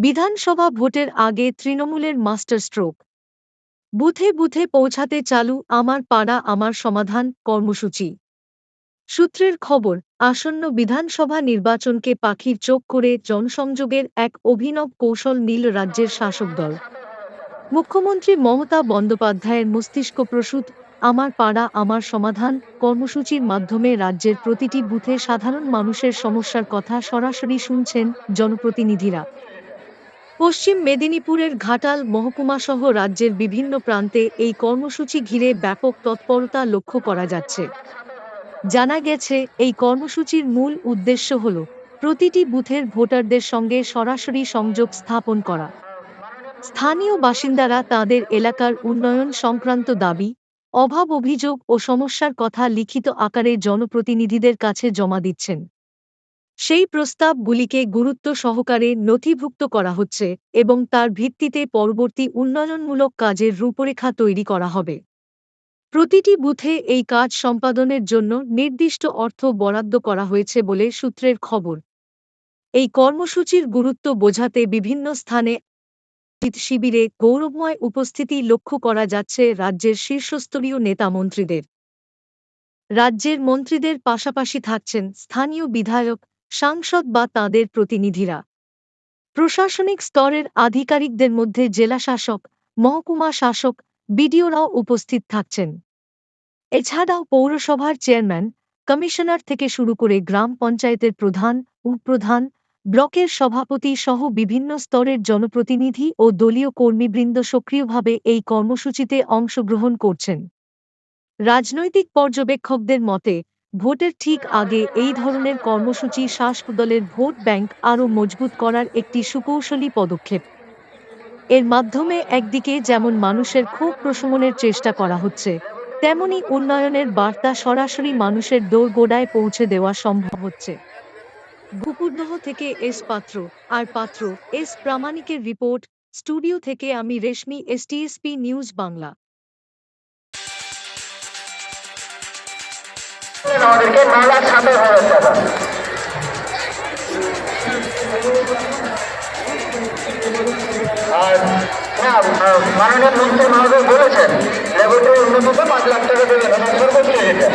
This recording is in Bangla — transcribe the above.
বিধানসভা ভোটের আগে তৃণমূলের মাস্টার স্ট্রোক। বুথে বুথে পৌঁছাতে চালু আমার পাড়া আমার সমাধান কর্মসূচি। সূত্রের খবর, আসন্ন বিধানসভা নির্বাচনকে পাখির চোখ করে জনসংযোগের এক অভিনব কৌশল নীল রাজ্যের শাসক দল। মুখ্যমন্ত্রী মমতা বন্দ্যোপাধ্যায়ের মস্তিষ্ক প্রসূত আমার পাড়া আমার সমাধান কর্মসূচির মাধ্যমে রাজ্যের প্রতিটি বুথে সাধারণ মানুষের সমস্যার কথা সরাসরি শুনছেন জনপ্রতিনিধিরা। পশ্চিম মেদিনীপুরের ঘাটাল মহকুমাসহ রাজ্যের বিভিন্ন প্রান্তে এই কর্মসূচি ঘিরে ব্যাপক তৎপরতা লক্ষ্য করা যাচ্ছে। জানা গেছে, এই কর্মসূচির মূল উদ্দেশ্য হল প্রতিটি বুথের ভোটারদের সঙ্গে সরাসরি সংযোগ স্থাপন করা। স্থানীয় বাসিন্দারা তাদের এলাকার উন্নয়ন সংক্রান্ত দাবি, অভাব অভিযোগ ও সমস্যার কথা লিখিত আকারে জনপ্রতিনিধিদের কাছে জমা দিচ্ছেন। সেই প্রস্তাবগুলিকে গুরুত্ব সহকারে নথিভুক্ত করা হচ্ছে এবং তার ভিত্তিতে পরবর্তী উন্নয়নমূলক কাজের রূপরেখা তৈরি করা হবে। প্রতিটি বুথে এই কাজ সম্পাদনের জন্য নির্দিষ্ট অর্থ বরাদ্দ করা হয়েছে বলে সূত্রের খবর। এই কর্মসূচির গুরুত্ব বোঝাতে বিভিন্ন স্থানে শিবিরে গৌরবময় উপস্থিতি লক্ষ্য করা যাচ্ছে রাজ্যের শীর্ষস্তরীয় নেতা মন্ত্রীদের। রাজ্যের মন্ত্রীদের পাশাপাশি থাকছেন স্থানীয় বিধায়ক সাংসদ বা তাঁদের প্রতিনিধিরা। প্রশাসনিক স্তরের আধিকারিকদের মধ্যে জেলা শাসক, মহকুমা শাসক, বিডিওরাও উপস্থিত থাকছেন। এছাড়াও পৌরসভার চেয়ারম্যান, কমিশনার থেকে শুরু করে গ্রাম পঞ্চায়েতের প্রধান, উপপ্রধান, ব্লকের সভাপতি সহ বিভিন্ন স্তরের জনপ্রতিনিধি ও দলীয় কর্মীবৃন্দ সক্রিয়ভাবে এই কর্মসূচিতে অংশগ্রহণ করছেন। রাজনৈতিক পর্যবেক্ষকদের মতে ভোটের ঠিক আগে এই ধরনের কর্মসূচি শাসক দলের ভোট ব্যাংক আরও মজবুত করার একটি সুকৌশলী পদক্ষেপ। এর মাধ্যমে একদিকে যেমন মানুষের ক্ষোভ প্রশমনের চেষ্টা করা হচ্ছে, তেমনি উন্নয়নের বার্তা সরাসরি মানুষের দোরগোড়ায় পৌঁছে দেওয়া সম্ভব হচ্ছে। গুপুরদহ থেকে এস পাত্র, আর পাত্র, এস প্রামাণিকের রিপোর্ট, স্টুডিও থেকে আমি রেশমি এসটিএসপি নিউজ বাংলা। আমাদেরকে ন লাখ সাতাশ আর হ্যাঁ মাননীয় মন্ত্রী মহোদয় বলেছেন ল্যাবরেটরি উন্নতিতে পাঁচ লাখ টাকা দেবেন আমার সর্বোচ্চ এটা